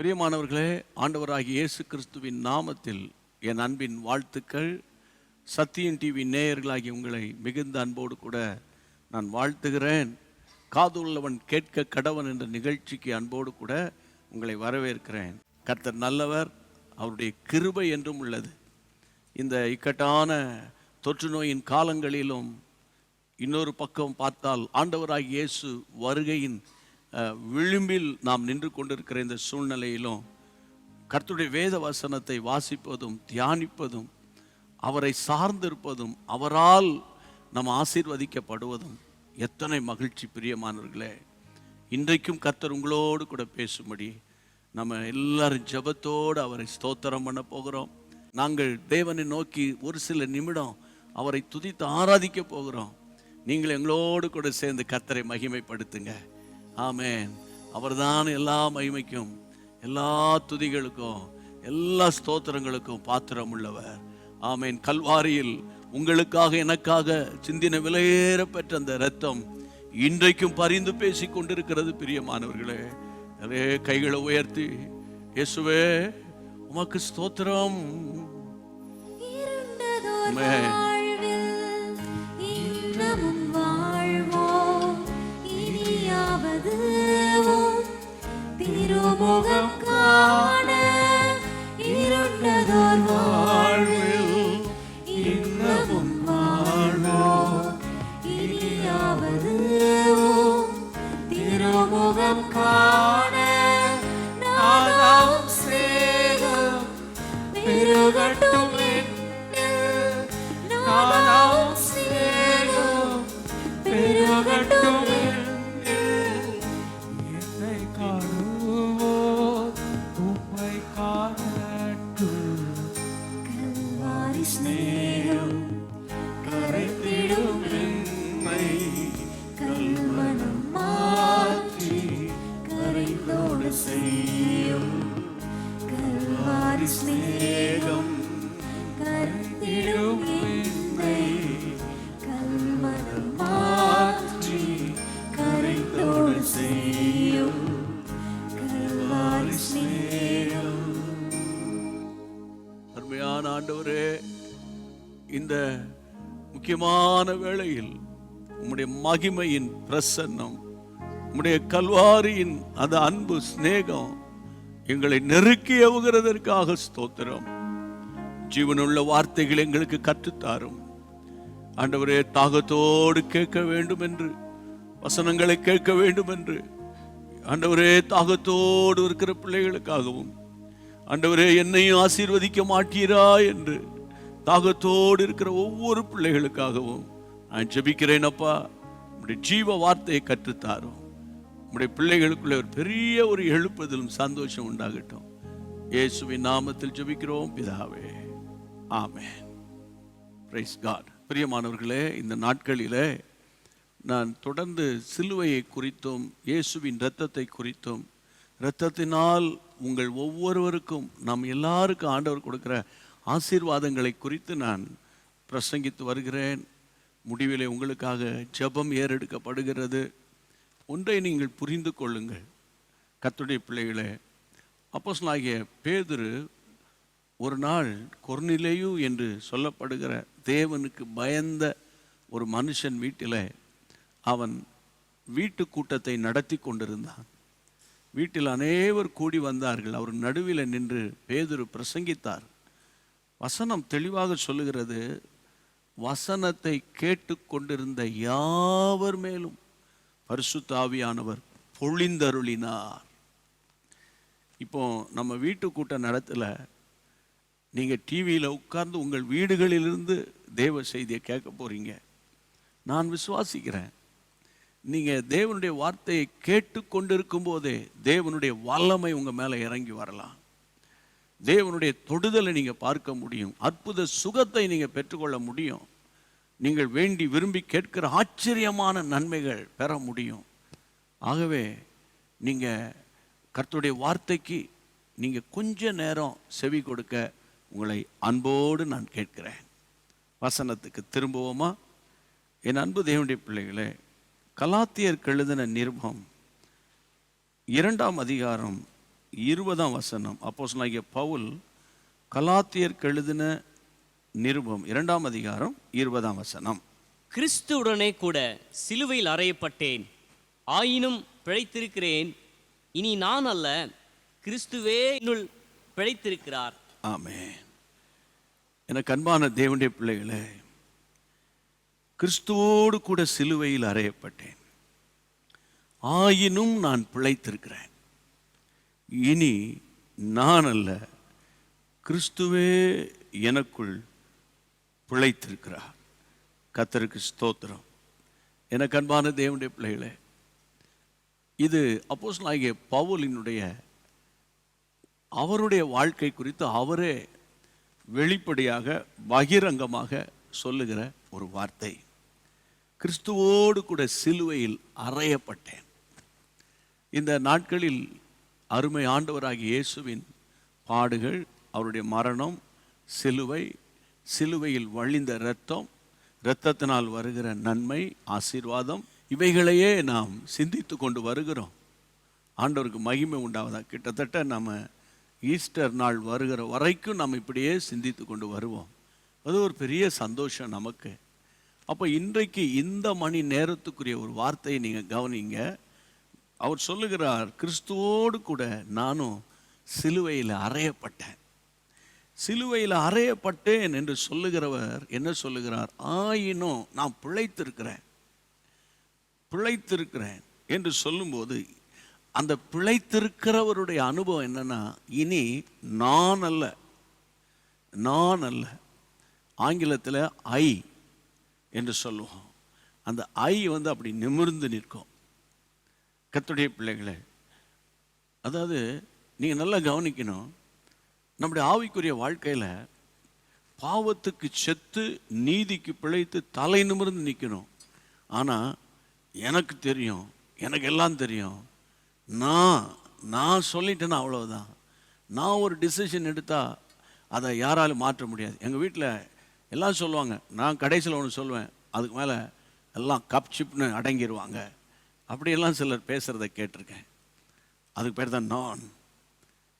பிரியமானவர்களே ஆண்டவராகிய இயேசு கிறிஸ்துவின் நாமத்தில் என் அன்பின் வாழ்த்துக்கள். சத்தியன் டிவி நேயர்களாகிய உங்களை மிகுந்த அன்போடு கூட நான் வாழ்த்துகிறேன். காதுள்ளவன் கேட்க கடவன் என்ற நிகழ்ச்சிக்கு அன்போடு கூட உங்களை வரவேற்கிறேன். கர்த்தர் நல்லவர் அவருடைய கிருபை என்றும் உள்ளது. இந்த இக்கட்டான தொற்று நோயின் காலங்களிலும் இன்னொரு பக்கம் பார்த்தால் ஆண்டவராகிய இயேசு வருகையின் விளிம்பில் நாம் நின்று கொண்டிருக்கிற இந்த சூழ்நிலையிலும் கர்த்துடைய வேத வசனத்தை வாசிப்பதும் தியானிப்பதும் அவரை சார்ந்திருப்பதும் அவரால் நாம் ஆசீர்வதிக்கப்படுவதும் எத்தனை மகிழ்ச்சி பிரியமானவர்களே. இன்றைக்கும் கர்த்தர் உங்களோடு கூட பேசும்படி நம்ம எல்லாரும் ஜெபத்தோடு அவரை ஸ்தோத்திரம் பண்ண போகிறோம். நாங்கள் தேவனை நோக்கி ஒரு சில நிமிடம் அவரை துதித்து ஆராதிக்க போகிறோம். நீங்கள் எங்களோடு கூட சேர்ந்து கர்த்தரை மகிமைப்படுத்துங்க. ஆமென். அவர்தான் எல்லா மகிமைக்கும் எல்லா துதிகளுக்கும் எல்லா ஸ்தோத்திரங்களுக்கும் பாத்திரம் உள்ளவர் ஆமென். கல்வாரியில் உங்களுக்காக எனக்காக சிந்தின விலையேற பெற்ற அந்த இரத்தம் இன்றைக்கும் பரிந்து பேசிக் கொண்டிருக்கிறது பிரியமானவர்களே. அதே கைகளை உயர்த்தி இயேசுவே உமக்கு ஸ்தோத்திரம். இருண்டதோர் இனியாவது திருமுகம் காண இருண்டதோர் வாழ்வில் இந்த முக்கியமான வேளையில் உம்முடைய மகிமையின் பிரசன்னம் உம்முடைய கல்வாரியின் அந்த அன்பு சிநேகம் எங்களை நெருக்கி எவுகிறதற்காக ஸ்தோத்திரம். ஜீவனுள்ள வார்த்தைகள் எங்களுக்கு கற்றுத்தாரும். ஆண்டவரே தாகத்தோடு கேட்க வேண்டும் என்று வசனங்களை கேட்க வேண்டும் என்று ஆண்டவரே தாகத்தோடு இருக்கிற பிள்ளைகளுக்காகவும் ஆண்டவரே என்னையும் ஆசீர்வதிக்க மாட்டீரா என்று தாகத்தோடு இருக்கிற ஒவ்வொரு பிள்ளைகளுக்காகவும் நான் ஜபிக்கிறேன் அப்பா. உங்களுடைய ஜீவ வார்த்தையை கற்றுத்தாரும். உங்களுடைய பிள்ளைகளுக்குள்ள ஒரு பெரிய ஒரு எழுப்புதலும் சந்தோஷம் உண்டாகட்டும். இயேசுவின் நாமத்தில் ஜபிக்கிறோம் பிதாவே. ஆமேன். பிரைஸ் காட் பிரியமானவர்களே இந்த நாட்களிலே நான் தொடர்ந்து சிலுவையை குறித்தும் இயேசுவின் இரத்தத்தை குறித்தும் இரத்தத்தினால் உங்கள் ஒவ்வொருவருக்கும் நாம் எல்லாருக்கும் ஆண்டவர் கொடுக்குற ஆசீர்வாதங்களை குறித்து நான் பிரசங்கித்து வருகிறேன். முடிவிலே உங்களுக்காக ஜெபம் ஏறெடுக்கப்படுகிறது. ஒன்றை நீங்கள் புரிந்து கொள்ளுங்கள். கத்துடைய பிள்ளைகளே அப்போஸ்தலனாகிய பேதுரு ஒரு நாள் கொர்நிலேயு என்று சொல்லப்படுகிற தேவனுக்கு பயந்த ஒரு மனுஷன் வீட்டில் அவன் வீட்டு கூட்டத்தை நடத்தி கொண்டிருந்தான். வீட்டில் அனைவர் கூடி வந்தார்கள். அவர் நடுவில் நின்று பேதுரு பிரசங்கித்தார். வசனம் தெளிவாக சொல்லுகிறது வசனத்தை கேட்டுக்கொண்டிருந்த யாவர் மேலும்? பரிசுத்தாவியானவர் பொழிந்தருளினார். இப்போ நம்ம வீட்டு கூட்டம் நடத்தல நீங்கள் டிவியில் உட்கார்ந்து உங்கள் வீடுகளிலிருந்து தேவ செய்தியை கேட்க போகிறீங்க நான் விசுவாசிக்கிறேன். நீங்கள் தேவனுடைய வார்த்தையை கேட்டு கொண்டிருக்கும் போதே தேவனுடைய வல்லமை உங்கள் மேலே இறங்கி வரலாம். தேவனுடைய தொடுதலை நீங்கள் பார்க்க முடியும். அற்புத சுகத்தை நீங்கள் பெற்றுக்கொள்ள முடியும். நீங்கள் வேண்டி விரும்பி கேட்கிற ஆச்சரியமான நன்மைகள் பெற முடியும். ஆகவே நீங்கள் கர்த்தருடைய வார்த்தைக்கு நீங்கள் கொஞ்ச நேரம் செவி கொடுக்க உங்களை அன்போடு நான் கேட்கிறேன். வசனத்துக்கு திரும்புவோமா? என் அன்பு தேவனுடைய பிள்ளைகளே கலாத்தியர் கெழுதின நிருபம் இரண்டாம் அதிகாரம் இருபதாம் வசனம் அப்போஸ்தலனாகிய பவுல் கலாத்தியருக்கு எழுதின நிருபம் இரண்டாம் அதிகாரம் இருபதாம் வசனம். கிறிஸ்துவுடனே கூட சிலுவையில் அறையப்பட்டேன் ஆயினும் பிழைத்திருக்கிறேன் இனி நான் அல்ல கிறிஸ்துவே என்னுள் பிழைத்திருக்கிறார். ஆமென். எனக்கு அன்பான தேவனுடைய பிள்ளைகளே கிறிஸ்துவோடு கூட சிலுவையில் அறையப்பட்டேன் ஆயினும் நான் பிழைத்திருக்கிறேன். இனி நான் அல்ல கிறிஸ்துவே எனக்குள் பிழைத்திருக்கிறார். கத்தருக்கு ஸ்தோத்திரம். எனக்கு அன்பான தேவனுடைய பிள்ளைகளே இது அப்போஸ்தலனாகிய பவுலினுடைய அவருடைய வாழ்க்கை குறித்து அவரே வெளிப்படையாக பகிரங்கமாக சொல்லுகிற ஒரு வார்த்தை. கிறிஸ்துவோடு கூட சிலுவையில் அறையப்பட்டேன். இந்த நாட்களில் அருமை ஆண்டவராகிய இயேசுவின் பாடுகள் அவருடைய மரணம் சிலுவை சிலுவையில் வழிந்த இரத்தம் இரத்தத்தினால் வருகிற நன்மை ஆசீர்வாதம் இவைகளையே நாம் சிந்தித்து கொண்டு வருகிறோம். ஆண்டவருக்கு மகிமை உண்டாவதா? கிட்டத்தட்ட நம்ம ஈஸ்டர் நாள் வருகிற வரைக்கும் நம்ம இப்படியே சிந்தித்து கொண்டு வருவோம். அது ஒரு பெரிய சந்தோஷம் நமக்கு. அப்போ இன்றைக்கு இந்த மணி நேரத்துக்குரிய ஒரு வார்த்தையை நீங்கள் கவனிங்க. அவர் சொல்லுகிறார் கிறிஸ்துவோடு கூட நானும் சிலுவையில் அறையப்பட்டேன். சிலுவையில் அறையப்பட்டேன் என்று சொல்லுகிறவர் என்ன சொல்லுகிறார்? ஆயினும் நான் பிழைத்திருக்கிறேன். பிழைத்திருக்கிறேன் என்று சொல்லும்போது அந்த பிழைத்திருக்கிறவருடைய அனுபவம் என்னன்னா இனி நான் அல்ல நான் அல்ல ஆங்கிலத்தில் ஐ என்று சொல்லுவோம். அந்த ஐ வந்து அப்படி நிமிர்ந்து நிற்கும். கத்துடைய பிள்ளைகளே அதாவது நீங்கள் நல்லா கவனிக்கணும். நம்முடைய ஆவிக்குரிய வாழ்க்கையில் பாவத்துக்கு செத்து நீதிக்கு பிழைத்து தலை நிமிர்ந்து நிற்கணும் ஆனால் எனக்கு தெரியும் எனக்கு எல்லாம் தெரியும். நான் நான் சொல்லிட்டேன்னா அவ்வளவுதான். நான் ஒரு டிசிஷன் எடுத்தால் அதை யாராலும் மாற்ற முடியாது. எங்கள் வீட்டில் எல்லாம் சொல்லுவாங்க நான் கடைசியில் ஒன்று சொல்லுவேன் அதுக்கு மேலே எல்லாம் கப் சிப்னு அடங்கிடுவாங்க அப்படியெல்லாம் சிலர் பேசுகிறத கேட்டிருக்கேன். அதுக்கு பேர் தான் நான்.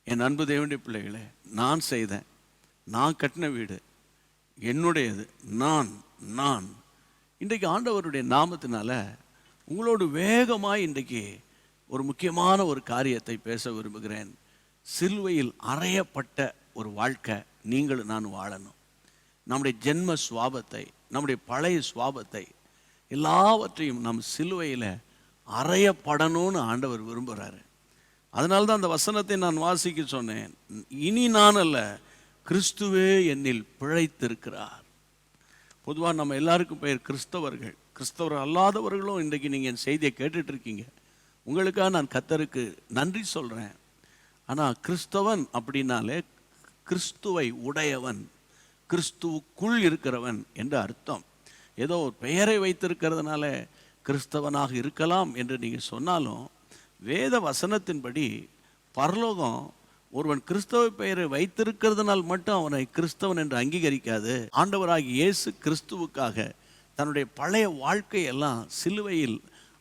என் அன்பு தேவனுடைய பிள்ளைகளே நான் செய்தேன் நான் கட்டின வீடு என்னுடையது நான் நான். இன்றைக்கு ஆண்டவருடைய நாமத்தினால உங்களோடு வேகமாக இன்றைக்கு ஒரு முக்கியமான ஒரு காரியத்தை பேச விரும்புகிறேன். சிலுவையில் அறையப்பட்ட ஒரு வாழ்க்கை நீங்களும் நான் வாழணும். நம்முடைய ஜென்ம சுவாபத்தை நம்முடைய பழைய சுவாபத்தை எல்லாவற்றையும் நம் சிலுவையில் அறையப்படணும்னு ஆண்டவர் விரும்புகிறாரு அதனால தான் அந்த வசனத்தை நான் வாசிக்க சொன்னேன். இனி நான் அல்ல கிறிஸ்துவே என்னில் பிழைத்திருக்கிறார். பொதுவாக நம்ம எல்லாருக்கும் பெயர் கிறிஸ்தவர்கள். கிறிஸ்தவர் அல்லாதவர்களும் இன்றைக்கு நீங்கள் என் செய்தியை கேட்டுட்ருக்கீங்க. உங்களுக்காக நான் கத்தருக்கு நன்றி சொல்கிறேன் ஆனால் கிறிஸ்தவன் அப்படின்னாலே கிறிஸ்துவை உடையவன் கிறிஸ்துவுக்குள் இருக்கிறவன் என்று அர்த்தம். ஏதோ ஒரு பெயரை வைத்திருக்கிறதுனால கிறிஸ்தவனாக இருக்கலாம் என்று நீங்கள் சொன்னாலும் வேத வசனத்தின்படி பரலோகம் ஒருவன் கிறிஸ்தவ பெயரை வைத்திருக்கிறதுனால் மட்டும் அவனை கிறிஸ்தவன் என்று அங்கீகரிக்காது. ஆண்டவராகி இயேசு கிறிஸ்துவுக்காக தன்னுடைய பழைய வாழ்க்கையெல்லாம் சிலுவையில்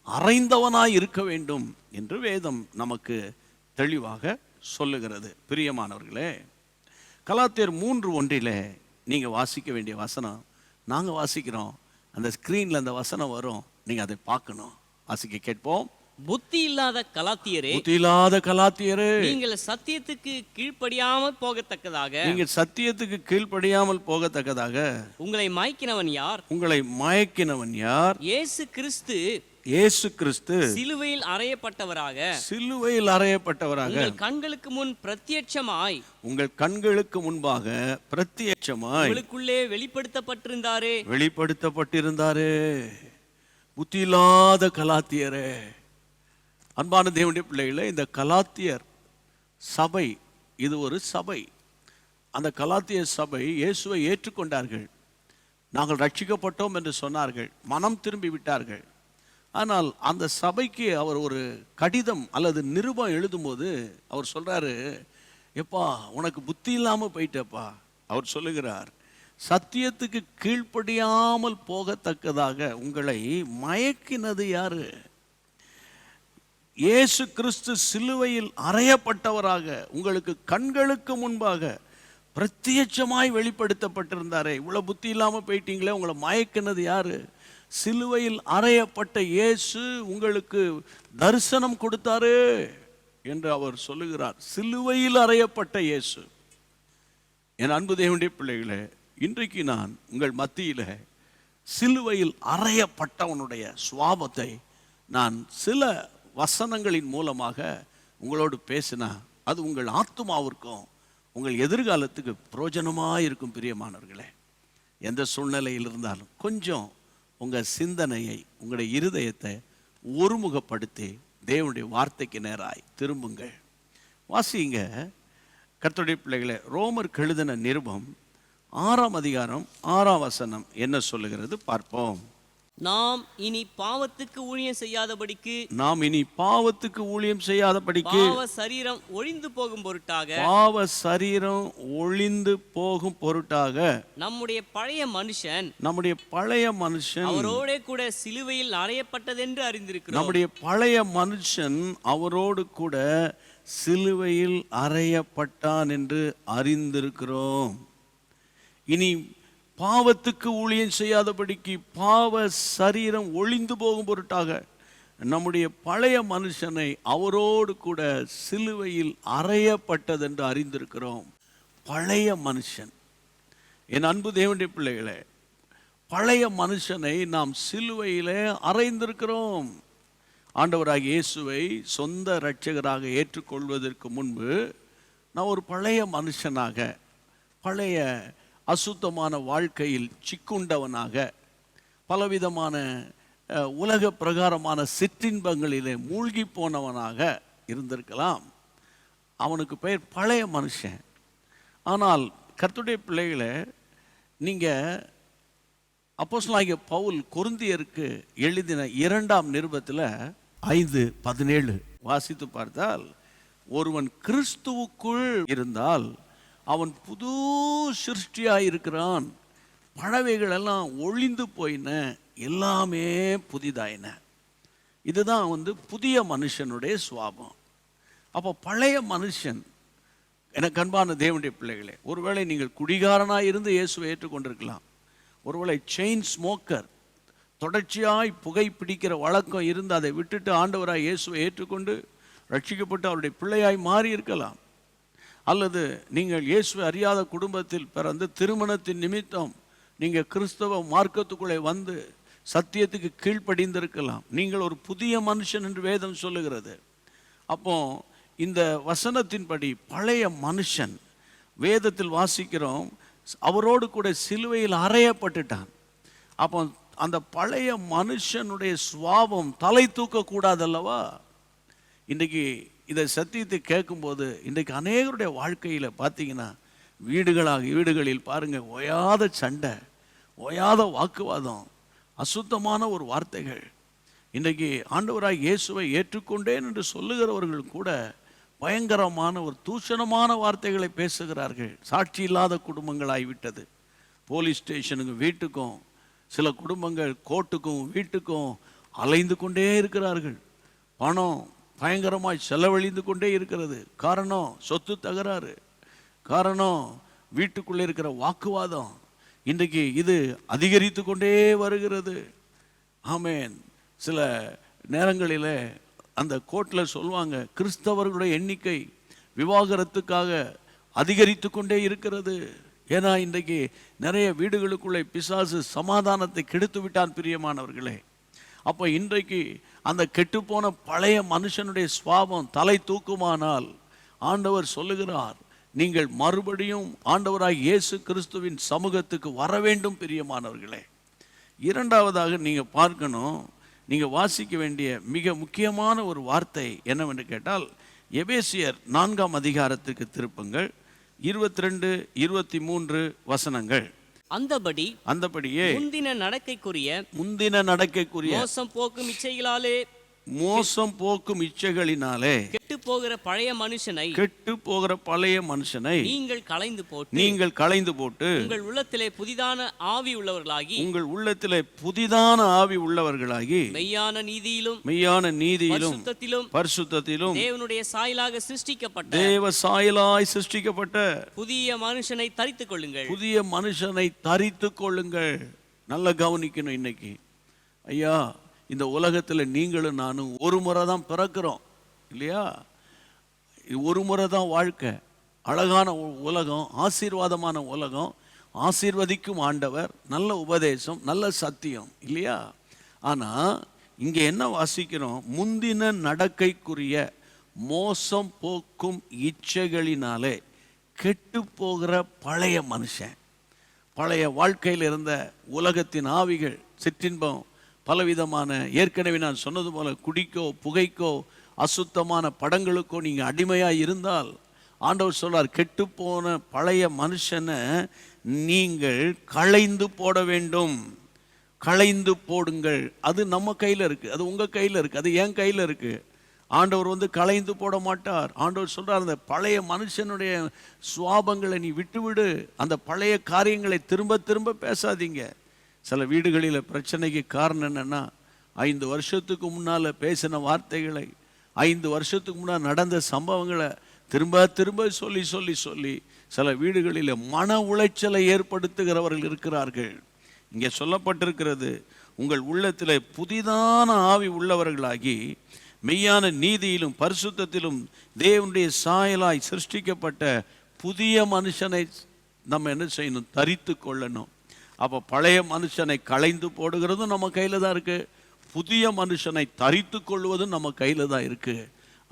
அறைந்தவனாய் இருக்க வேண்டும் என்று வேதம் நமக்கு தெளிவாக சொல்லுகிறது. பிரியமானவர்களே கலாத்தியர் மூன்று ஒன்றிலே நீங்கள் வாசிக்க வேண்டிய வசனம் நாங்கள் வாசிக்கிறோம். அந்த ஸ்க்ரீனில் அந்த வசனம் வரும். நீங்கள் அதை பார்க்கணும். வாசிக்க கேட்போம். புத்தி இல்லாத கலாத்தியரே புத்தியில்லாத கலாத்தியரே. நீங்கள் சத்தியத்துக்கு கீழ்ப்படியாமல் போகத்தக்கதாக. நீங்கள் சத்தியத்துக்கு கீழ்ப்படியாமல் போகத்தக்கதாக. உங்களை மயக்கினவன் யார்? உங்களை மயக்கினவன் யார்? இயேசு கிறிஸ்து. இயேசு கிறிஸ்து. சிலுவையில் அறையப்பட்டவராக. சிலுவையில் அறையப்பட்டவராக. உங்கள் கண்களுக்கு முன் பிரத்யட்சமாய். உங்கள் கண்களுக்கு முன்பாக பிரத்யட்சமாய். உங்களுக்குள்ளே வெளிப்படுத்தப்பட்டிருந்தாரே. வெளிப்படுத்தப்பட்டிருந்தாரே. புத்தியில்லாத கலாத்தியரே. அன்பான தேவனுடைய பிள்ளைகளே இந்த கலாத்தியர் சபை இது ஒரு சபை. அந்த கலாத்திய சபை இயேசுவை ஏற்றுக்கொண்டார்கள். நாங்கள் ரட்சிக்கப்பட்டோம் என்று சொன்னார்கள். மனம் திரும்பி விட்டார்கள். ஆனால் அந்த சபைக்கு அவர் ஒரு கடிதம் அல்லது நிருபம் எழுதும்போது அவர் சொல்கிறாரு எப்பா உனக்கு புத்தி இல்லாமல் போயிட்டப்பா. அவர் சொல்லுகிறார் சத்தியத்துக்கு கீழ்ப்படியாமல் போகத்தக்கதாக உங்களை மயக்கினது யாரு? இயேசு கிறிஸ்து சிலுவையில் அறையப்பட்டவராக உங்களுக்கு கண்களுக்கு முன்பாக பிரத்யட்சமாய் வெளிப்படுத்தப்பட்டிருந்தாரே. இவ்வளவு புத்தி இல்லாம போயிட்டீங்களே உங்களை மயக்கினது யாரு? சிலுவையில் அறையப்பட்ட இயேசு உங்களுக்கு தரிசனம் கொடுத்தாரு என்று அவர் சொல்லுகிறார். சிலுவையில் அறையப்பட்ட இயேசு. என் அன்பு தேவனுடைய பிள்ளைகளே இன்றைக்கு நான் உங்கள் மத்தியில் சிலுவையில் அறையப்பட்டவனுடைய சுவாபத்தை நான் சில வசனங்களின் மூலமாக உங்களோடு பேசினா அது உங்கள் ஆத்மாவிற்கும் உங்கள் எதிர்காலத்துக்கு புரோஜனமாக இருக்கும் பிரியமானவர்களே. எந்த சூழ்நிலையில் இருந்தாலும் கொஞ்சம் உங்கள் சிந்தனையை உங்களுடைய இருதயத்தை ஒருமுகப்படுத்தி தேவனுடைய வார்த்தைக்கு நேராய் திரும்புங்கள். வாசிங்க கர்த்தருடைய பிள்ளைகளை ரோமர் கெழுதின நிருபம் ஆறாம் அதிகாரம் ஆறாம் வசனம். என்ன சொல்லுகிறது? பார்ப்போம். நாம் இனி பாவத்துக்கு ஊழியம் செய்யாதபடிக்கு நாம் இனி பாவத்துக்கு ஊழியம் செய்யாதபடிக்கு பாவ சரீரம் ஒழிந்து போகும் பொருட்டாக பாவ சரீரம் ஒளிந்து போகும் பொருட்டாக நம்முடைய பழைய மனுஷன் நம்முடைய பழைய மனுஷன் அவரோடே கூட சிலுவையில் அறையப்பட்டதென்று அறிந்திருக்கிறோம். நம்முடைய பழைய மனுஷன் அவரோடு கூட சிலுவையில் அறையப்பட்டான் என்று அறிந்திருக்கிறோம். இனி பாவத்துக்கு ஊழியம் செய்யாதபடிக்கு பாவ சரீரம் ஒளிந்து போகும் பொருட்டாக நம்முடைய பழைய மனுஷனை அவரோடு கூட சிலுவையில் அறையப்பட்டதென்று அறிந்திருக்கிறோம். பழைய மனுஷன். என் அன்பு தேவனுடைய பிள்ளைகளே பழைய மனுஷனை நாம் சிலுவையில் அறைந்திருக்கிறோம். ஆண்டவராக இயேசுவை சொந்த இரட்சகராக ஏற்றுக்கொள்வதற்கு முன்பு நான் ஒரு பழைய மனுஷனாக பழைய அசுத்தமான வாழ்க்கையில் சிக்குண்டவனாக பலவிதமான உலக பிரகாரமான சிற்றின்பங்களிலே மூழ்கி போனவனாக இருந்திருக்கலாம். அவனுக்கு பெயர் பழைய மனுஷன். ஆனால் கர்த்துடைய பிள்ளைகளை நீங்கள் அப்போஸ்லாகிய பவுல் கொருந்தியருக்கு எழுதின இரண்டாம் நிருபத்தில் ஐந்து பதினேழு வாசித்து பார்த்தால் ஒருவன் கிறிஸ்துவுக்குள் இருந்தால் அவன் புது சிருஷ்டியாக இருக்கிறான். பழவைகள் எல்லாம் ஒளிந்து போயின எல்லாமே புதிதாயின. இதுதான் வந்து புதிய மனுஷனுடைய சுவாபம். அப்போ பழைய மனுஷன் எனக்கு அன்பான தேவனுடைய பிள்ளைகளே ஒருவேளை நீங்கள் குடிகாரனாக இருந்து இயேசுவை ஏற்றுக்கொண்டிருக்கலாம். ஒருவேளை செயின் ஸ்மோக்கர் தொடர்ச்சியாய் புகை பிடிக்கிற வழக்கம் இருந்து அதை விட்டுட்டு ஆண்டவராக இயேசுவை ஏற்றுக்கொண்டு ரட்சிக்கப்பட்டு அவருடைய பிள்ளையாய் மாறி இருக்கலாம் அல்லது நீங்கள் இயேசுவை அறியாத குடும்பத்தில் பிறந்து திருமணத்தின் நிமித்தம் நீங்கள் கிறிஸ்தவ மார்க்கத்துக்குள்ளே வந்து சத்தியத்துக்கு கீழ்ப்படிந்திருக்கலாம். நீங்கள் ஒரு புதிய மனுஷன் என்று வேதம் சொல்லுகிறது. அப்போ இந்த வசனத்தின்படி பழைய மனுஷன் வேதத்தில் வாசிக்கிறோம் அவரோடு கூட சிலுவையில் அறையப்பட்டுட்டான். அப்போ அந்த பழைய மனுஷனுடைய சுவாபம் தலை தூக்கக்கூடாதல்லவா? இன்றைக்கி இதை சத்தியத்தை கேட்கும்போது இன்றைக்கு அநேகருடைய வாழ்க்கையில் பார்த்தீங்கன்னா வீடுகளாக வீடுகளில் பாருங்கள் ஓயாத சண்டை ஓயாத வாக்குவாதம் அசுத்தமான ஒரு வார்த்தைகள். இன்றைக்கு ஆண்டவராய் இயேசுவை ஏற்றுக்கொண்டேன் என்று சொல்லுகிறவர்கள் கூட பயங்கரமான ஒரு தூஷணமான வார்த்தைகளை பேசுகிறார்கள். சாட்சி இல்லாத குடும்பங்களாகிவிட்டது போலீஸ் ஸ்டேஷனுக்கு வீட்டுக்கும் சில குடும்பங்கள் கோர்ட்டுக்கும் வீட்டுக்கும் அலைந்து கொண்டே இருக்கிறார்கள். பணம் பயங்கரமாய் செலவழிந்து கொண்டே இருக்கிறது. காரணம் சொத்து தகராறு. காரணம் வீட்டுக்குள்ளே இருக்கிற வாக்குவாதம். இன்றைக்கு இது அதிகரித்து கொண்டே வருகிறது. ஆமேன். சில நேரங்களில் அந்த கோர்ட்டில் சொல்லுவாங்க கிறிஸ்தவர்களுடைய எண்ணிக்கை விவாகரத்துக்காக அதிகரித்து கொண்டே இருக்கிறது. ஏன்னா இன்றைக்கு நிறைய வீடுகளுக்குள்ளே பிசாசு சமாதானத்தை கெடுத்து விட்டான் பிரியமானவர்களே. அப்போ இன்றைக்கு அந்த கெட்டுப்போன பழைய மனுஷனுடைய சுவாபம் தலை தூக்குமானால் ஆண்டவர் சொல்லுகிறார் நீங்கள் மறுபடியும் ஆண்டவராக இயேசு கிறிஸ்துவின் சமூகத்துக்கு வர வேண்டும் பிரியமானவர்களே. இரண்டாவதாக நீங்கள் பார்க்கணும் நீங்கள் வாசிக்க வேண்டிய மிக முக்கியமான ஒரு வார்த்தை என்னவென்று கேட்டால் எபேசியர் நான்காம் அதிகாரத்துக்கு திருப்புங்கள் இருபத்தி ரெண்டு இருபத்தி மூன்று வசனங்கள். அந்தபடி அந்தபடியே முந்தின நடக்கைக்குரிய முந்தின நடக்கைக்குரிய மோசம் போக்கும் இச்சைகளாலே மோசம் போக்கும் இச்சைகளினாலே கெட்டு போகிற பழைய மனுஷனை கெட்டு போகிற பழைய மனுஷனை நீங்கள் களைந்து போட்டு நீங்கள் களைந்து போட்டு உங்கள் உள்ளத்திலே புதிதான ஆவி உள்ளவர்களாகி உங்கள் உள்ளத்திலே புதிதான ஆவி உள்ளவர்களாகி மெய்யான நீதியிலும் மெய்யான நீதியிலும் சுத்தத்திலும் பரிசுத்தத்திலும் தேவனுடைய சாயலாக சிருஷ்டிக்கப்பட்ட தேவ சாயலாய் சிருஷ்டிக்கப்பட்ட புதிய மனுஷனை தரித்துக் கொள்ளுங்கள். புதிய மனுஷனை தரித்து கொள்ளுங்கள். நல்லா கவனிக்கணும் இன்னைக்கு. ஐயா இந்த உலகத்தில் நீங்களும் நானும் ஒரு முறை தான் பிறக்கிறோம். இல்லையா? இது ஒரு முறை தான் வாழ்க்கை. அழகான உ- உலகம் ஆசீர்வாதமான உலகம். ஆசீர்வதிக்கும் ஆண்டவர் நல்ல உபதேசம் நல்ல சத்தியம் இல்லையா? ஆனால் இங்கே என்ன வாசிக்கிறோம்? முந்தின நடக்கைக்குரிய மோசம் போக்கும் இச்சைகளினாலே கெட்டு போகிற பழைய மனுஷன். பழைய வாழ்க்கையில் இருந்த உலகத்தின் ஆவிகள் சிற்றின்பம் பலவிதமான ஏற்கனவே நான் சொன்னது போல குடிக்கோ புகைக்கோ அசுத்தமான படங்களுக்கோ நீங்கள் அடிமையாக இருந்தால் ஆண்டவர் சொல்றார் கெட்டுப்போன பழைய மனுஷனை நீங்கள் களைந்து போட வேண்டும். களைந்து போடுங்கள். அது நம்ம கையில் இருக்குது அது உங்கள் கையில் இருக்குது அது என் கையில் இருக்குது ஆண்டவர் வந்து களைந்து போட மாட்டார். ஆண்டவர் சொல்கிறார் அந்த பழைய மனுஷனுடைய சுவாபங்களை நீ விட்டுவிடு. அந்த பழைய காரியங்களை திரும்ப திரும்ப பேசாதீங்க. சில வீடுகளில் பிரச்சனைக்கு காரணம் என்னென்னா ஐந்து வருஷத்துக்கு முன்னால் பேசின வார்த்தைகளை ஐந்து வருஷத்துக்கு முன்னால் நடந்த சம்பவங்களை திரும்ப திரும்ப சொல்லி சொல்லி சொல்லி சில வீடுகளில் மன உளைச்சலை ஏற்படுத்துகிறவர்கள் இருக்கிறார்கள். இங்கே சொல்லப்பட்டிருக்கிறது உங்கள் உள்ளத்தில் புதிதான ஆவி உள்ளவர்களாகி மெய்யான நீதியிலும் பரிசுத்தத்திலும் தேவனுடைய சாயலாய் சிருஷ்டிக்கப்பட்ட புதிய மனுஷனை நம்ம என்ன செய்யணும்? தரித்து கொள்ளணும். அப்போ பழைய மனுஷனை களைந்து போடுகிறதும் நம்ம கையில் தான் இருக்குது புதிய மனுஷனை தரித்து கொள்வதும் நம்ம கையில் தான் இருக்குது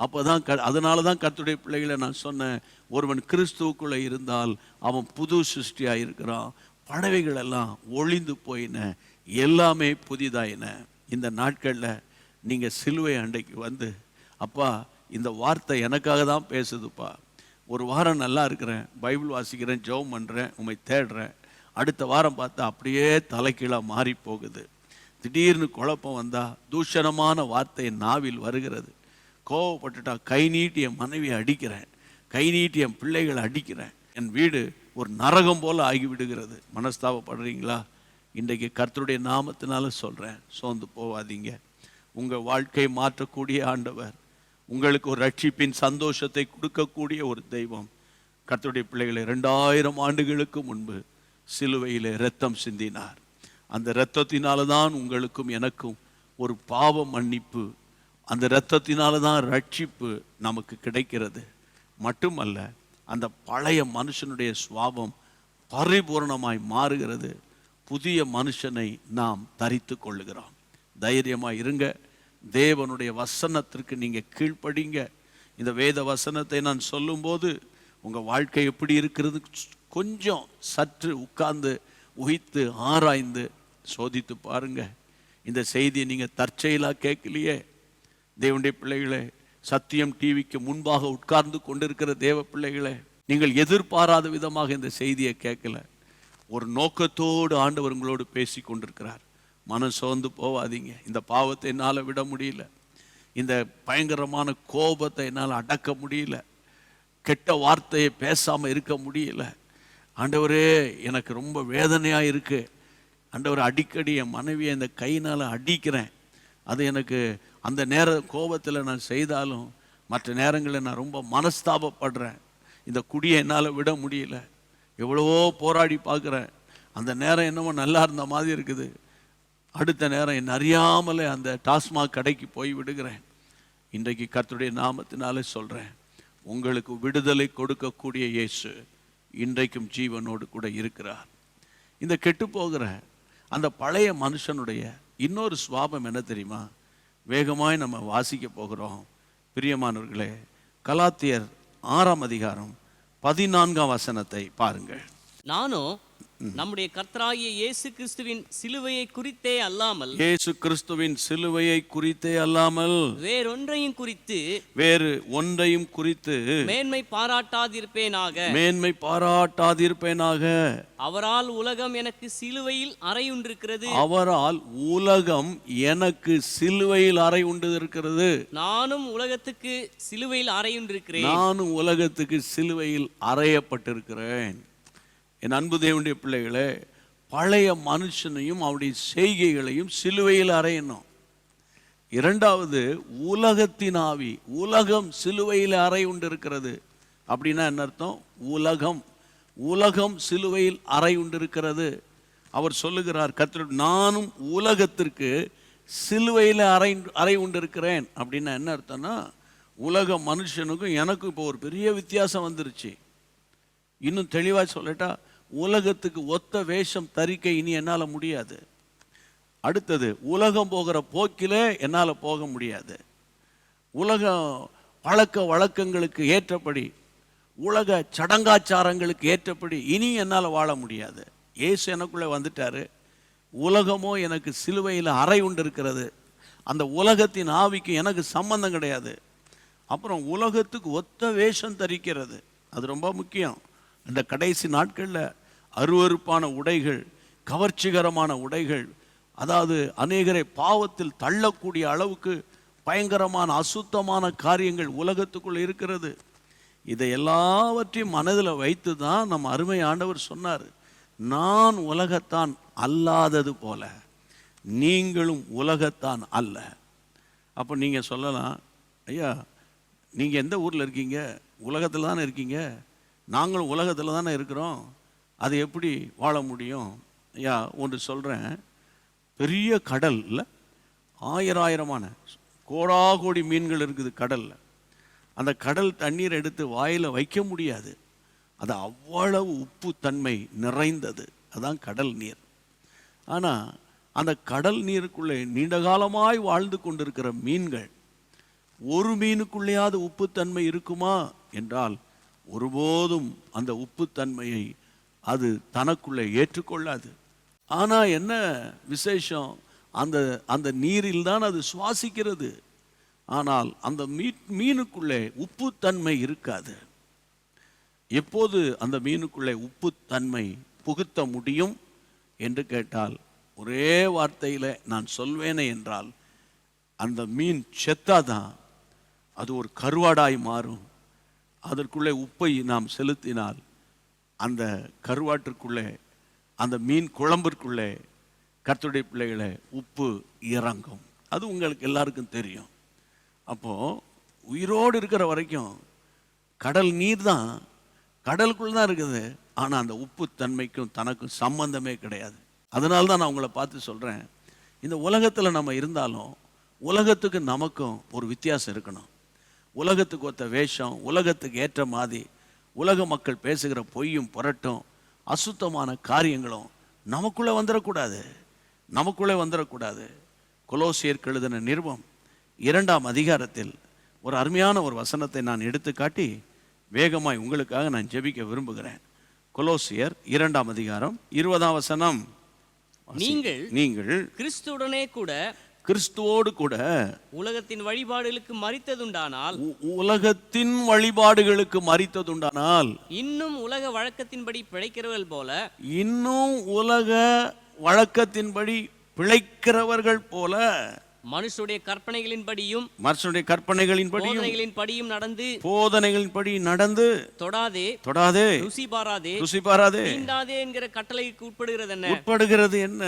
அப்போ தான் க அதனால தான் கத்துடைய பிள்ளைகளை நான் சொன்னேன். ஒருவன் கிறிஸ்துவுக்குள்ளே இருந்தால் அவன் புது சிருஷ்டியாக இருக்கிறான் பறவைகள் எல்லாம் ஒளிந்து போயின. எல்லாமே புதிதாயின. இந்த நாட்களில் நீங்கள் சிலுவை அண்டைக்கு வந்து அப்பா இந்த வார்த்தை எனக்காக தான் பேசுதுப்பா. ஒரு வாரம் நல்லா இருக்கிறேன். பைபிள் வாசிக்கிறேன் ஜெபம் பண்ணுறேன் உண்மை தேடுறேன். அடுத்த வாரம் பார்த்தா அப்படியே தலைக்கீழாக மாறி போகுது திடீர்னு குழப்பம் வந்தால் தூஷணமான வார்த்தை நாவில் வருகிறது. கோவப்பட்டுட்டா கை நீட்டி என் மனைவியை அடிக்கிறேன். கை நீட்டி என் பிள்ளைகளை அடிக்கிறேன். என் வீடு ஒரு நரகம் போல் ஆகிவிடுகிறது. மனஸ்தாபப்படுறீங்களா? இன்றைக்கு கர்த்தருடைய நாமத்தினால சொல்கிறேன் சோர்ந்து போவாதீங்க. உங்கள் வாழ்க்கையை மாற்றக்கூடிய ஆண்டவர். உங்களுக்கு ஒரு ரட்சிப்பின் சந்தோஷத்தை கொடுக்கக்கூடிய ஒரு தெய்வம். கர்த்தருடைய பிள்ளைகளை ரெண்டாயிரம் ஆண்டுகளுக்கு முன்பு சிலுவையில் ரத்தம் சிந்தினார். அந்த இரத்தத்தினால தான் உங்களுக்கும் எனக்கும் ஒரு பாவ மன்னிப்பு அந்த இரத்தத்தினால தான் ரட்சிப்பு நமக்கு கிடைக்கிறது. மட்டுமல்ல அந்த பழைய மனுஷனுடைய சுவாபம் பரிபூரணமாய் மாறுகிறது. புதிய மனுஷனை நாம் தரித்து கொள்ளுகிறோம். தைரியமாக இருங்க. தேவனுடைய வசனத்திற்கு நீங்கள் கீழ்ப்படிங்க. இந்த வேத வசனத்தை நான் சொல்லும்போது உங்கள் வாழ்க்கை எப்படி இருக்கிறது? கொஞ்சம் சற்று உட்கார்ந்து உகித்து ஆராய்ந்து சோதித்து பாருங்கள் இந்த செய்தியை நீங்கள் தற்செயலாக கேட்கலையே? தேவனுடைய பிள்ளைகளே சத்தியம் டிவிக்கு முன்பாக உட்கார்ந்து கொண்டிருக்கிற தேவ பிள்ளைகளே நீங்கள் எதிர்பாராத விதமாக இந்த செய்தியை கேட்கல. ஒரு நோக்கத்தோடு ஆண்டவர் உங்களோடு பேசி கொண்டிருக்கிறார். மனம் சோர்ந்து போவாதீங்க. இந்த பாவத்தை என்னால் விட முடியல. இந்த பயங்கரமான கோபத்தை என்னால் அடக்க முடியல. கெட்ட வார்த்தையை பேசாமல் இருக்க முடியல. ஆண்டவரே எனக்கு ரொம்ப வேதனையாக இருக்குது ஆண்டவர் அடிக்கடி என் மனைவியை இந்த கையினால் அடிக்கிறேன். அது எனக்கு அந்த நேர கோபத்தில் நான் செய்தாலும் மற்ற நேரங்களில் நான் ரொம்ப மனஸ்தாபப்படுறேன். இந்த குடியை என்னால் விட முடியல. எவ்வளவோ போராடி பார்க்குறேன். அந்த நேரம் என்னமோ நல்லா இருந்த மாதிரி இருக்குது. அடுத்த நேரம் என்ன அறியாமலே அந்த டாஸ்மாக் கடைக்கு போய் விடுகிறேன். இன்றைக்கு கத்துடைய நாமத்தினாலே சொல்கிறேன் உங்களுக்கு விடுதலை கொடுக்கக்கூடிய இயேசு இன்றைக்கும் ஜீவனோடு கூட இருக்கிறார். இந்த கெட்டு போகிற அந்த பழைய மனுஷனுடைய இன்னொரு சுவாபம் என்ன தெரியுமா? வேகமாய் நம்ம வாசிக்க போகிறோம். பிரியமானவர்களே கலாத்தியர் ஆறாம் அதிகாரம் பதினான்காம் வசனத்தை பாருங்கள். நானோ நம்முடைய கர்த்தராகிய இயேசு கிறிஸ்துவின் சிலுவையை குறித்தே அல்லாமல் இயேசு கிறிஸ்துவின் சிலுவையை குறித்தே அல்லாமல் வேறொன்றையும் குறித்து வேறு ஒன்றையும் குறித்து மேன்மை பாராட்டாதிருப்பேனாக. மேன்மை பாராட்டாதிருப்பேனாக. அவரால் உலகம் எனக்கு சிலுவையில் அறையுண்டிருக்கிறது அவரால் உலகம் எனக்கு சிலுவையில் அறை உண்டு இருக்கிறது நானும் உலகத்துக்கு சிலுவையில் அறையுண்டிருக்கிறேன் நானும் உலகத்துக்கு சிலுவையில் அறையப்பட்டிருக்கிறேன். என் அன்பு தேவனுடைய பிள்ளைகளே பழைய மனுஷனையும் அவருடைய செய்கைகளையும் சிலுவையில் அறையணும். இரண்டாவது உலகத்தின் ஆவி உலகம் சிலுவையில் அறை உண்டு இருக்கிறது அப்படின்னா என்ன அர்த்தம்? உலகம். உலகம் சிலுவையில் அறை உண்டு இருக்கிறது அவர் சொல்லுகிறார் கத்திர நானும் உலகத்திற்கு சிலுவையில் அறை அறை உண்டு இருக்கிறேன் அப்படின்னா என்ன அர்த்தம்னா உலக மனுஷனுக்கும் எனக்கும் இப்போ ஒரு பெரிய வித்தியாசம் வந்துருச்சு. இன்னும் தெளிவாக சொல்லட்டா உலகத்துக்கு ஒத்த வேஷம் தரிக்க இனி என்னால் முடியாது. அடுத்தது உலகம் போகிற போக்கிலே என்னால் போக முடியாது. உலகம் பழக்க வழக்கங்களுக்கு ஏற்றபடி உலக சடங்காச்சாரங்களுக்கு ஏற்றபடி இனி என்னால் வாழ முடியாது. இயேசு எனக்குள்ளே வந்துட்டார். உலகமோ எனக்கு சிலுவையில் அறை உண்டு இருக்கிறது. அந்த உலகத்தின் ஆவிக்கு எனக்கு சம்பந்தம் கிடையாது. அப்புறம் உலகத்துக்கு ஒத்த வேஷம் தரிக்கிறது. அது ரொம்ப முக்கியம். இந்த கடைசி நாட்களில் அருவருப்பான உடைகள் கவர்ச்சிகரமான உடைகள் அதாவது அநேகரை பாவத்தில் தள்ளக்கூடிய அளவுக்கு பயங்கரமான அசுத்தமான காரியங்கள் உலகத்துக்குள் இருக்கிறது. இதை எல்லாவற்றையும் மனதில் வைத்து தான் நம்ம அருமை ஆண்டவர் சொன்னார். நான் உலகத்தான் அல்லாதது போல நீங்களும் உலகத்தான் அல்ல. அப்போ நீங்கள் சொல்லலாம் ஐயா நீங்கள் எந்த ஊரில் இருக்கீங்க? உலகத்தில் தானே இருக்கீங்க? நாங்களும் உலகத்தில் தானே இருக்கிறோம்? அது எப்படி வாழ முடியும்? ஐயா ஒன்று சொல்கிறேன் பெரிய கடலில் ஆயிராயிரமான ஆயிரமான கோடாகோடி மீன்கள் இருக்குது கடலில். அந்த கடல் தண்ணீர் எடுத்து வாயில் வைக்க முடியாது. அது அவ்வளவு உப்பு தன்மை நிறைந்தது. அதான் கடல் நீர். ஆனால் அந்த கடல் நீருக்குள்ளே நீண்ட காலமாய் வாழ்ந்து கொண்டிருக்கிற மீன்கள் ஒரு மீனுக்குள்ளேயாவது உப்புத்தன்மை இருக்குமா? என்றால் ஒருபோதும் அந்த உப்புத்தன்மையை அது தனக்குள்ளே ஏற்றுக்கொள்ளாது. ஆனால் என்ன விசேஷம்? அந்த அந்த நீரில் தான் அது சுவாசிக்கிறது. ஆனால் அந்த மீ மீனுக்குள்ளே உப்புத்தன்மை இருக்காது. எப்போது அந்த மீனுக்குள்ளே உப்புத்தன்மை புகுத்த முடியும் என்று கேட்டால் ஒரே வார்த்தையில் நான் சொல்வேனே என்றால் அந்த மீன் செத்தாதான் அது ஒரு கருவாடாய் மாறும். அதற்குள்ளே உப்பை நாம் செலுத்தினால் அந்த கருவாட்டிற்குள்ளே அந்த மீன் குழம்பிற்குள்ளே கர்த்தருடைய பிள்ளைகளை உப்பு இறங்கும். அது உங்களுக்கு எல்லாருக்கும் தெரியும். அப்போது உயிரோடு இருக்கிற வரைக்கும் கடல் நீர் தான் கடலுக்குள்ள தான் இருக்குது. ஆனால் அந்த உப்பு தன்மைக்கும் தனக்கும் சம்பந்தமே கிடையாது. அதனால தான் நான் உங்களை பார்த்து சொல்கிறேன் இந்த உலகத்தில் நம்ம இருந்தாலும் உலகத்துக்கு நமக்கும் ஒரு வித்தியாசம் இருக்கணும். உலகத்துக்கு ஒத்த வேஷம் உலகத்துக்கு ஏற்ற மாதிரி உலக மக்கள் பேசுகிற பொய்யும் புரட்டும் அசுத்தமான காரியங்களும் நமக்குள்ளே வந்துடக்கூடாது. நமக்குள்ளே வந்துடக்கூடாது. கொலோசியர் எழுதின நிருபம் இரண்டாம் அதிகாரத்தில் ஒரு அருமையான ஒரு வசனத்தை நான் எடுத்து காட்டி வேகமாய் உங்களுக்காக நான் ஜெபிக்க விரும்புகிறேன். கொலோசியர் இரண்டாம் அதிகாரம் இருபதாம் வசனம். நீங்கள் நீங்கள் கிறிஸ்துவுடனே கூட கிறிஸ்துவோடு கூட உலகத்தின் வழிபாடுகளுக்கு மறித்ததுண்டானால் உலகத்தின் வழிபாடுகளுக்கு மறித்ததுண்டானால் இன்னும் உலக வழக்கத்தின்படி பிழைக்கிறவர்கள் போல இன்னும் உலக வழக்கத்தின்படி பிழைக்கிறவர்கள் போல மனுஷருடைய கற்பனைகளின்படியும் மனுஷனுடைய கற்பனைகளின்படியும் போதனைகளின் படியும் நடந்து போதனைகளின்படி நடந்து தொடாதே தொடாதே ருசி பாராதே ருசி பாராதே. தீண்டாதே என்கிற கட்டளைக்கு உட்படுகிறது என்ன உட்படுகிறது என்ன?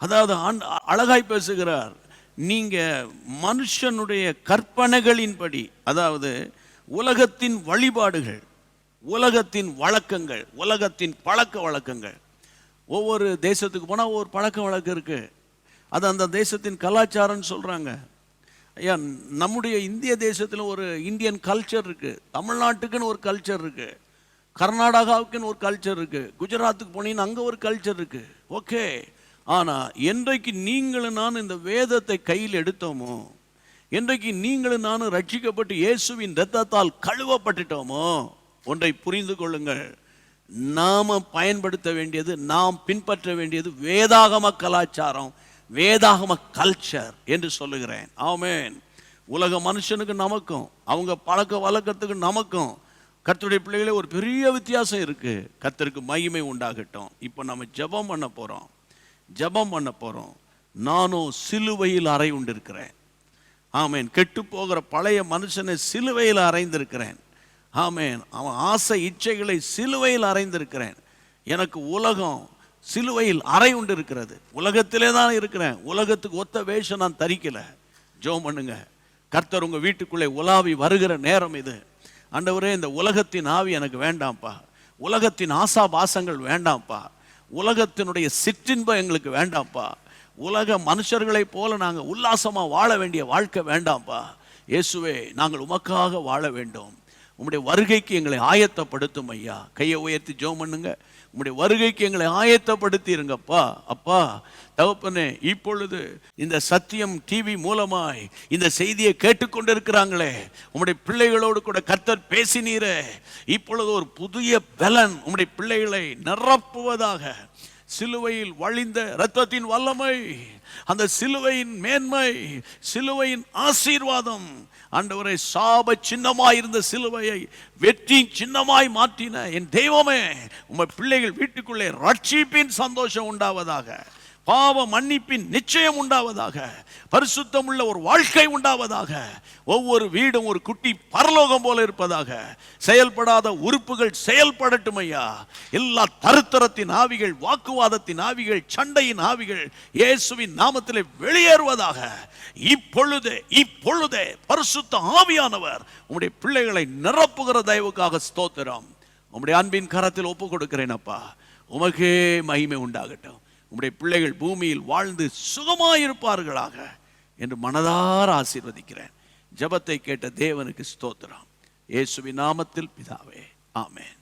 அதாவது ஆண் அழகாய் பேசுகிறார். நீங்கள் மனுஷனுடைய கற்பனைகளின்படி அதாவது உலகத்தின் வழிபாடுகள் உலகத்தின் வழக்கங்கள் உலகத்தின் பழக்க வழக்கங்கள். ஒவ்வொரு தேசத்துக்கு போனால் ஒவ்வொரு பழக்க வழக்கம் இருக்குது அது அந்த தேசத்தின் கலாச்சாரம்னு சொல்கிறாங்க ஐயா நம்முடைய இந்திய தேசத்தில் ஒரு இந்தியன் கல்ச்சர் இருக்குது தமிழ்நாட்டுக்குன்னு ஒரு கல்ச்சர் இருக்குது கர்நாடகாவுக்குன்னு ஒரு கல்ச்சர் இருக்குது குஜராத்துக்கு போனீங்கன்னா அங்கே ஒரு கல்ச்சர் இருக்குது ஓகே. ஆனால் என்றைக்கு நீங்களும் நான் இந்த வேதத்தை கையில் எடுத்தோமோ என்றைக்கு நீங்களும் நானும் ரட்சிக்கப்பட்டு இயேசுவின் ரத்தத்தால் கழுவப்பட்டுட்டோமோ ஒன்றை புரிந்து கொள்ளுங்கள். நாம் பயன்படுத்த வேண்டியது நாம் பின்பற்ற வேண்டியது வேதாகம கலாச்சாரம் வேதாகம கல்ச்சர் என்று சொல்லுகிறேன். ஆமேன். உலக மனுஷனுக்கு நமக்கும் அவங்க பழக்க வழக்கத்துக்கு நமக்கும் கர்த்தருடைய பிள்ளைகளே ஒரு பெரிய வித்தியாசம் இருக்குது கர்த்தருக்கு மகிமை உண்டாகட்டும். இப்போ நம்ம ஜெபம் பண்ண போகிறோம் ஜெபம் பண்ண போகிறோம் நானும் சிலுவையில் அறை உண்டிருக்கிறேன் ஆமேன். கெட்டு போகிற பழைய மனுஷனை சிலுவையில் அறைந்திருக்கிறேன். ஆமேன். அவன் ஆசை இச்சைகளை சிலுவையில் அறைந்திருக்கிறேன். எனக்கு உலகம் சிலுவையில் அறை உண்டு இருக்கிறது உலகத்திலே தான் இருக்கிறேன். உலகத்துக்கு ஒத்த வேஷம் நான் தரிக்கலை. ஜோம் பண்ணுங்க. கர்த்தர் உங்கள் வீட்டுக்குள்ளே உலாவி வருகிற நேரம் இது. ஆண்டவரே இந்த உலகத்தின் ஆவி எனக்கு வேண்டாம்ப்பா. உலகத்தின் ஆசாபாசங்கள் வேண்டாம்ப்பா. உலகத்தினுடைய சிற்றின்பம் எங்களுக்கு வேண்டாம்ப்பா. உலக மனுஷர்களைப் போல நாங்கள் உல்லாசமாக வாழ வேண்டிய வாழ்க்கை வேண்டாம்ப்பா. இயேசுவே நாங்கள் உமக்காக வாழ வேண்டும். உம்முடைய வருகைக்கு எங்களை ஆயத்தப்படுத்தும் ஐயா. கையை உயர்த்தி ஜோம் பண்ணுங்க. உம்முடைய வருகைக்கு எங்களை ஆயத்தப்படுத்தி இருங்கப்பா அப்பா தகப்பனே இப்பொழுது இந்த சத்தியம் டிவி மூலமாய் இந்த செய்தியை கேட்டுக்கொண்டிருக்கிறாங்களே. உம்முடைய பிள்ளைகளோடு கூட கர்த்தர் பேசினீரே. இப்பொழுது ஒரு புதிய பலன் உம்முடைய பிள்ளைகளை நிரப்புவதாக சிலுவையில் வழிந்த இரத்தத்தின் வல்லமை அந்த சிலுவையின் மேன்மை சிலுவையின் ஆசீர்வாதம். ஆண்டவரை சாப சின்னமாய் இருந்த சிலுவையை வெற்றி சின்னமாய் மாற்றின என் தெய்வமே உங்கள் பிள்ளைகள் வீட்டுக்குள்ளே ரட்சிப்பின் சந்தோஷம் உண்டாவதாக. பாவ மன்னிப்பின் நிச்சயம் உண்டாவதாக பரிசுத்தம் உள்ள ஒரு வாழ்க்கை உண்டாவதாக ஒவ்வொரு வீடும் ஒரு குட்டி பரலோகம் போல இருப்பதாக செயல்படாத உறுப்புகள் செயல்படட்டும் ஐயா எல்லா தருத்தரத்தின் ஆவிகள் வாக்குவாதத்தின் ஆவிகள் சண்டையின் ஆவிகள் இயேசுவின் நாமத்திலே வெளியேறுவதாக. இப்பொழுது இப்பொழுதே பரிசுத்த ஆவியானவர் உங்களுடைய பிள்ளைகளை நிரப்புகிற தயவுக்காக ஸ்தோத்திரம். உங்களுடைய அன்பின் கரத்தில் ஒப்பு கொடுக்கிறேன் அப்பா. உமக்கே மகிமை உண்டாகட்டும். உம்முடைய பிள்ளைகள் பூமியில் வாழ்ந்து சுகமாயிருப்பார்களாக என்று மனதார ஆசீர்வதிக்கிறேன். ஜெபத்தை கேட்ட தேவனுக்கு ஸ்தோத்திரம். இயேசுவின் நாமத்தில் பிதாவே ஆமேன்.